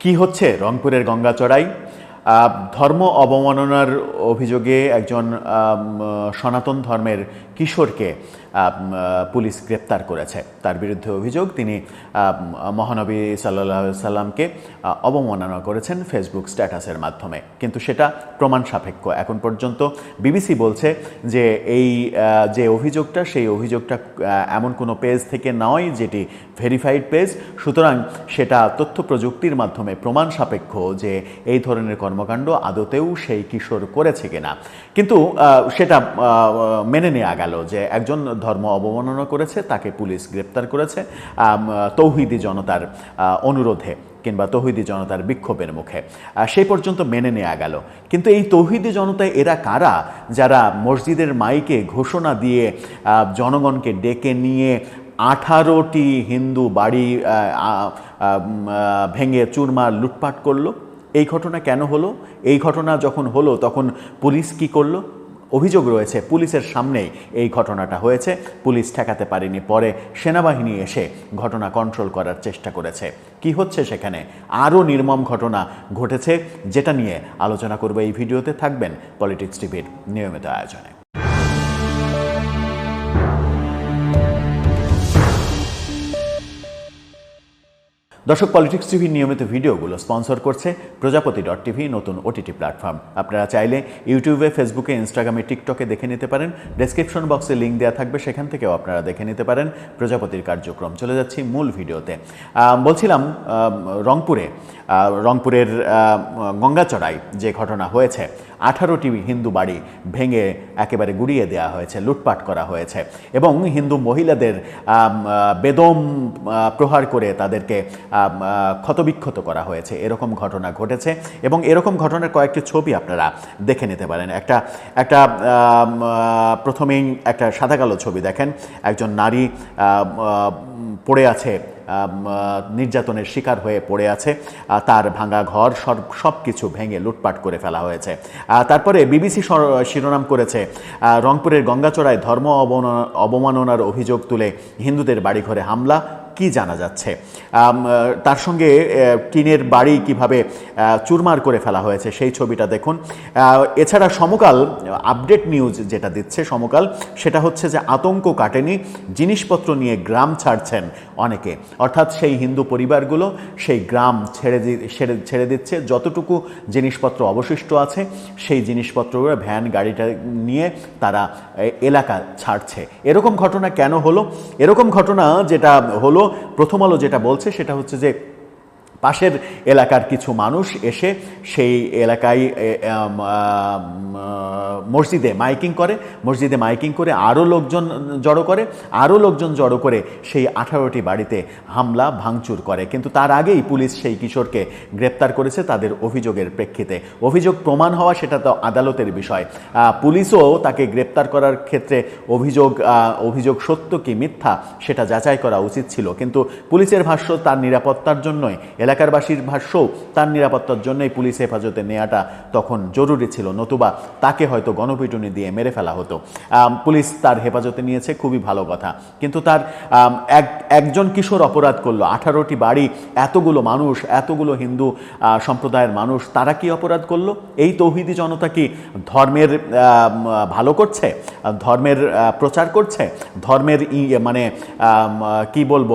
কি হচ্ছে? রংপুরের গঙ্গাচড়াই। চড়াই ধর্ম অবমাননার অভিযোগে একজন সনাতন ধর্মের কিশোরকে পুলিশ গ্রেপ্তার করেছে। তার বিরুদ্ধে অভিযোগ তিনি মহানবী সাল্লাহ সাল্লামকে অবমাননা করেছেন ফেসবুক স্ট্যাটাসের মাধ্যমে। কিন্তু সেটা প্রমাণ সাপেক্ষ। এখন পর্যন্ত বিবিসি বলছে যে এই যে অভিযোগটা, সেই অভিযোগটা এমন কোনো পেজ থেকে নয় যেটি ভেরিফাইড পেজ। সুতরাং সেটা তথ্য প্রযুক্তির মাধ্যমে প্রমাণ সাপেক্ষ যে এই ধরনের কর্মকাণ্ড আদতেও সেই কিশোর করেছে কিনা। কিন্তু সেটা মেনে নেওয়া গেল যে একজন ধর্ম অবমাননা করেছে, তাকে পুলিশ গ্রেপ্তার করেছে তৌহিদি জনতার অনুরোধে কিংবা তৌহিদি জনতার বিক্ষোভের মুখে। সেই পর্যন্ত মেনে নেওয়া গেল। কিন্তু এই তৌহিদি জনতায় এরা কারা? যারা মসজিদের মাইকে ঘোষণা দিয়ে জনগণকে ডেকে নিয়ে আঠারোটি হিন্দু বাড়ি ভেঙে চুরমার লুটপাট করল? এই ঘটনা কেন হলো? এই ঘটনা যখন হলো, তখন পুলিশ কি করল? অভিযোগ রয়েছে, পুলিশের সামনেই এই ঘটনাটা হয়েছে। পুলিশ ঠেকাতে পারেনি, পরে সেনাবাহিনী এসে ঘটনা কন্ট্রোল করার চেষ্টা করেছে। কি হচ্ছে সেখানে? আরও নির্মম ঘটনা ঘটেছে, যেটা নিয়ে আলোচনা করবে এই ভিডিওতে। থাকবেন পলিটিক্স টিভির নিয়মিত আয়োজনে। দর্শক পলিটিক্স টিভির নিয়মিত ভিডিওগুলো স্পন্সর করছে প্রজাপতি ডট টিভি নতুন ওটিটি প্ল্যাটফর্ম আপনারা চাইলে ইউটিউবে ফেসবুকে ইনস্টাগ্রামে টিকটকে দেখে নিতে পারেন। ডেসক্রিপশন বক্সে লিঙ্ক দেওয়া থাকবে, সেখান থেকেও আপনারা দেখে নিতে পারেন প্রজাপতির কার্যক্রম। চলে যাচ্ছি মূল ভিডিওতে। বলছিলাম রংপুরে রংপুরের গঙ্গাচড়ায় যে ঘটনা হয়েছে আঠারোটি হিন্দু বাড়ি ভেঙে একেবারে গুড়িয়ে দেওয়া হয়েছে, লুটপাট করা হয়েছে এবং হিন্দু মহিলাদের বেদম প্রহার করে তাদেরকে ক্ষতবিক্ষত করা হয়েছে। এরকম ঘটনা ঘটেছে এবং এরকম ঘটনার কয়েকটি ছবি আপনারা দেখে নিতে পারেন। একটা একটা প্রথমেই একটা সাদা কালো ছবি দেখেন। একজন নারী পড়ে আছে নির্যাতনের শিকার হয়ে পড়ে আছে। তার ভাঙা ঘর সব সব কিছু ভেঙে লুটপাট করে ফেলা হয়েছে। তারপরে বিবিসি শিরোনাম করেছে রংপুরের গঙ্গাচড়ায় ধর্ম অবমাননা- অবমাননার অভিযোগ তুলে হিন্দুদের বাড়িঘরে হামলা কি জানা যাচ্ছে? তার সঙ্গে টিনের বাড়ি কীভাবে চুরমার করে ফেলা হয়েছে সেই ছবিটা দেখুন। এছাড়া সমকাল, আপডেট নিউজ যেটা দিচ্ছে সমকাল, সেটা হচ্ছে যে আতঙ্ক কাটেনি, জিনিসপত্র নিয়ে গ্রাম ছাড়ছেন অনেকে। অর্থাৎ সেই হিন্দু পরিবারগুলো সেই গ্রাম ছেড়ে ছেড়ে ছেড়ে দিচ্ছে, যতটুকু জিনিসপত্র অবশিষ্ট আছে, সেই জিনিসপত্রগুলো, ভ্যান, গাড়িটা নিয়ে তারা এলাকা ছাড়ছে। এরকম ঘটনা কেন হলো? এরকম ঘটনা যেটা হলো প্রথম আলো যেটা বলছে সেটা হচ্ছে যে পাশের এলাকার কিছু মানুষ এসে সেই এলাকায় মসজিদে মাইকিং করে। মসজিদে মাইকিং করে আরও লোকজন জড়ো করে। আরও লোকজন জড়ো করে সেই আঠারোটি বাড়িতে হামলা, ভাঙচুর করে। কিন্তু তার আগেই পুলিশ সেই কিশোরকে গ্রেপ্তার করেছে তাদের অভিযোগের প্রেক্ষিতে। অভিযোগ প্রমাণ হওয়া সেটা তো আদালতের বিষয়। পুলিশও তাকে গ্রেপ্তার করার ক্ষেত্রে অভিযোগ অভিযোগ সত্য কি মিথ্যা সেটা যাচাই করা উচিত ছিল। কিন্তু পুলিশের ভাষ্য, তার নিরাপত্তার জন্যই এলাকারবাসীর ভাষ্যও তার নিরাপত্তার জন্যই পুলিশ হেফাজতে নেওয়াটা তখন জরুরি ছিল, নতুবা তাকে হয়তো গণপিটুনি দিয়ে মেরে ফেলা হতো। পুলিশ তার হেফাজতে নিয়েছে, খুবই ভালো কথা। কিন্তু তার এক, একজন কিশোর অপরাধ করল, আঠারোটি বাড়ি, এতগুলো মানুষ, এতগুলো হিন্দু সম্প্রদায়ের মানুষ, তারা কি অপরাধ করল? এই তৌহিদি জনতা কি ধর্মের ভালো করছে? ধর্মের প্রচার করছে? ধর্মের মানে কি বলব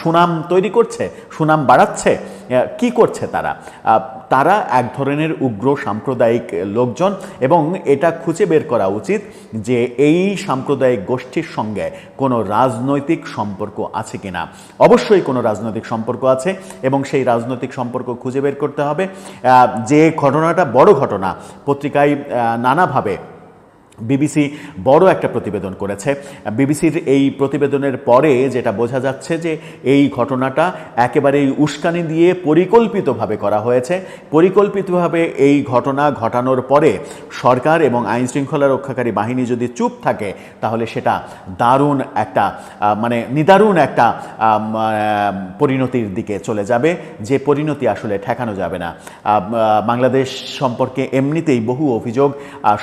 সুনাম তৈরি করছে? সুনাম বাড়াচ্ছে? কি করছে তারা? তারা এক ধরনের উগ্র সাম্প্রদায়িক লোকজন এবং এটা খুঁজে বের করা উচিত যে এই সাম্প্রদায়িক গোষ্ঠীর সঙ্গে কোনো রাজনৈতিক সম্পর্ক আছে কিনা। অবশ্যই কোনো রাজনৈতিক সম্পর্ক আছে এবং সেই রাজনৈতিক সম্পর্ক খুঁজে বের করতে হবে। যে ঘটনাটা বড় ঘটনা, পত্রিকায় নানাভাবে বিবিসি বড় একটা প্রতিবেদন করেছে। বিবিসির এই প্রতিবেদনের পরে যেটা বোঝা যাচ্ছে যে এই ঘটনাটা একেবারেই উস্কানি দিয়ে পরিকল্পিতভাবে করা হয়েছে। পরিকল্পিতভাবে এই ঘটনা ঘটানোর পরে সরকার এবং আইন শৃঙ্খলা রক্ষাকারী বাহিনী যদি চুপ থাকে, তাহলে সেটা দারুণ একটা মানে নিদারুণ একটা পরিণতির দিকে চলে যাবে। যে পরিণতি আসলে ঠেকানো যাবে না। বাংলাদেশ সম্পর্কে এমনিতেই বহু অভিযোগ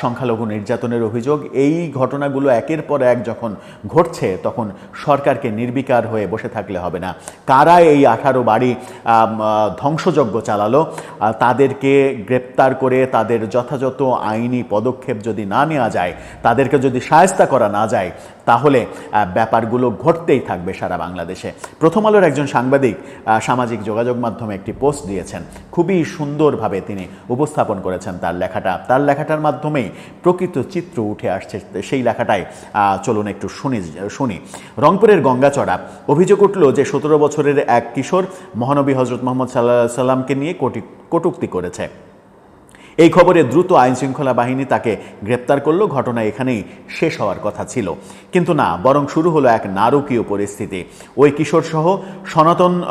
সংখ্যালঘু নির্যাতনের ধরনের অভিযোগ, এই ঘটনাগুলো একের পর এক যখন ঘটছে, তখন সরকারকে নির্বিকার হয়ে বসে থাকলে হবে না। কারা এই আঠারো বাড়ি ধ্বংসযজ্ঞ চালালো? তাদেরকে গ্রেপ্তার করে তাদের যথাযথ আইনি পদক্ষেপ যদি না নেওয়া যায়, তাদেরকে যদি সায়স্তা করা না যায় তাহলে ব্যাপারগুলো ঘটতেই থাকবে সারা বাংলাদেশে। প্রথম আলোর একজন সাংবাদিক সামাজিক যোগাযোগ মাধ্যমে একটি পোস্ট দিয়েছেন। খুবই সুন্দরভাবে তিনি উপস্থাপন করেছেন তার লেখাটা। তার লেখাটার মাধ্যমেই প্রকৃত চিত্র উঠে আসছে। সেই লেখাটাই চলুন একটু শুনি শুনি। রংপুরের গঙ্গাচড়া, অভিযোগ উঠল যে সতেরো বছরের এক কিশোর মহানবী হজরত মোহাম্মদ সাল্লাহ সাল্লামকে নিয়ে কটি, কটূক্তি করেছে। এই খবরে দ্রুত আইন শৃঙ্খলা বাহিনী তাকে গ্রেপ্তার করল। ঘটনা এখানেই শেষ হওয়ার কথা ছিল। কিন্তু না, বরং শুরু হলো এক নারকীয় পরিস্থিতি। ওই কিশোর সহ সনাতন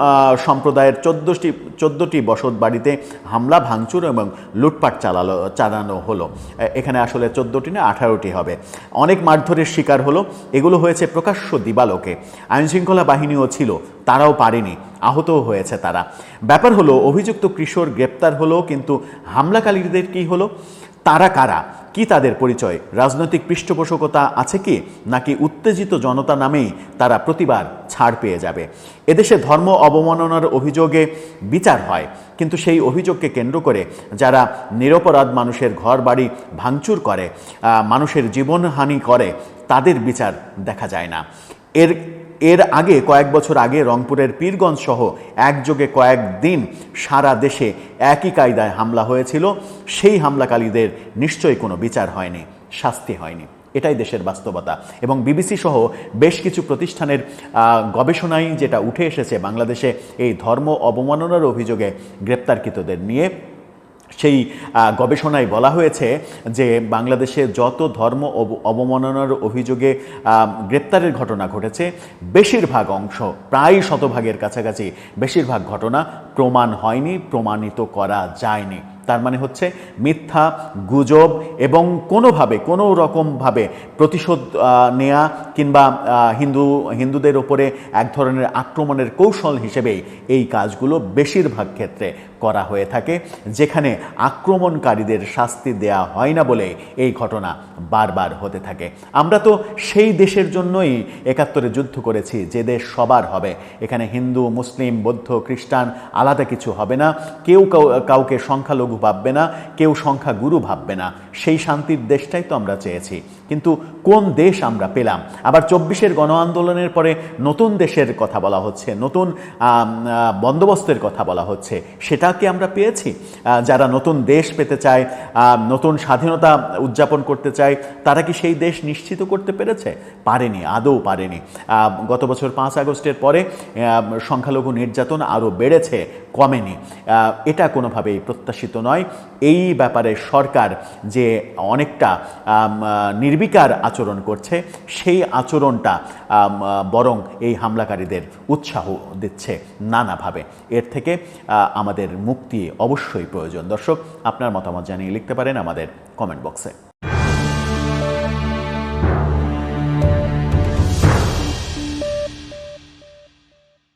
সম্প্রদায়ের চোদ্দটি চোদ্দটি বসত বাড়িতে হামলা, ভাঙচুর এবং লুটপাট চালালো, চালানো হলো। এখানে আসলে চোদ্দোটি না, আঠারোটি হবে। অনেক মারধরের শিকার হলো। এগুলো হয়েছে প্রকাশ্য দিবালোকে। আইন শৃঙ্খলা বাহিনীও ছিল তারাও পারেনি, আহতও হয়েছে তারা। ব্যাপার হলো, অভিযুক্ত কিশোর গ্রেপ্তার হলো, কিন্তু হামলাকারীদের কি হলো? তারা কারা? কি তাদের পরিচয়? রাজনৈতিক পৃষ্ঠপোষকতা আছে কি? নাকি উত্তেজিত জনতা নামেই তারা প্রতিবার ছাড় পেয়ে যাবে? এদেশে ধর্ম অবমাননার অভিযোগে বিচার হয়, কিন্তু সেই অভিযোগকে কেন্দ্র করে যারা নিরপরাধ মানুষের ঘর বাড়ি ভাঙচুর করে মানুষের জীবনহানি করে, তাদের বিচার দেখা যায় না। এর এর আগে কয়েক বছর আগে রংপুরের পীরগঞ্জ সহ একযোগে কয়েকদিন সারা দেশে একই কায়দায় হামলা হয়েছিল। সেই হামলাকারীদের নিশ্চয়ই কোনো বিচার হয়নি, শাস্তি হয়নি। এটাই দেশের বাস্তবতা। এবং বিবিসি সহ বেশ কিছু প্রতিষ্ঠানের গবেষণায় যেটা উঠে এসেছে বাংলাদেশে, এই ধর্ম অবমাননার অভিযোগে গ্রেপ্তারকৃতদের নিয়ে সেই গবেষণায় বলা হয়েছে যে বাংলাদেশে যত ধর্ম অব- অবমাননার অভিযোগে গ্রেপ্তারের ঘটনা ঘটেছে, বেশিরভাগ অংশ, প্রায় শতভাগের কাছাকাছি বেশিরভাগ ঘটনা প্রমাণ হয়নি, প্রমাণিত করা যায়নি। তার মানে হচ্ছে মিথ্যা, গুজব এবং কোনোভাবে, কোনো রকমভাবে প্রতিশোধ নেয়া কিংবা হিন্দু, হিন্দুদের ওপরে এক ধরনের আক্রমণের কৌশল হিসেবেই এই কাজগুলো বেশিরভাগ ক্ষেত্রে করা হয়ে থাকে, যেখানে আক্রমণকারীদের শাস্তি দেয়া হয় না বলে এই ঘটনা বারবার হতে থাকে। আমরা তো সেই দেশের জন্যই একাত্তরে যুদ্ধ করেছি, যে দেশ সবার হবে। এখানে হিন্দু, মুসলিম, বৌদ্ধ, খ্রিস্টান আলাদা কিছু হবে না। কেউ, কাউকে সংখ্যালঘু ভাববে না, কেউ সংখ্যাগুরু ভাববে না। সেই শান্তির দেশটাই তো আমরা চেয়েছি। কিন্তু কোন দেশ আমরা পেলাম? আবার চব্বিশের গণ আন্দোলনের পরে নতুন দেশের কথা বলা হচ্ছে, নতুন বন্দোবস্তের কথা বলা হচ্ছে। সেটা কি আমরা পেয়েছি? যারা নতুন দেশ পেতে চায় নতুন স্বাধীনতা উদযাপন করতে চায়, তারা কি সেই দেশ নিশ্চিত করতে পেরেছে? পারেনি, আদৌ পারেনি। গত বছর পাঁচ আগস্টের পরে সংখ্যালঘু নির্যাতন আরও বেড়েছে, কমেনি। এটা কোনোভাবেই প্রত্যাশিত নয়। এই ব্যাপারে সরকার যে অনেকটা নির্বিকার আচরণ করছে, সেই আচরণটা বরং এই হামলাকারীদের উৎসাহ দিচ্ছে নানাভাবে। এর থেকে আমাদের মুক্তি অবশ্যই প্রয়োজন। দর্শক, আপনার মতামত জানিয়ে লিখতে পারেন আমাদের কমেন্ট বক্সে।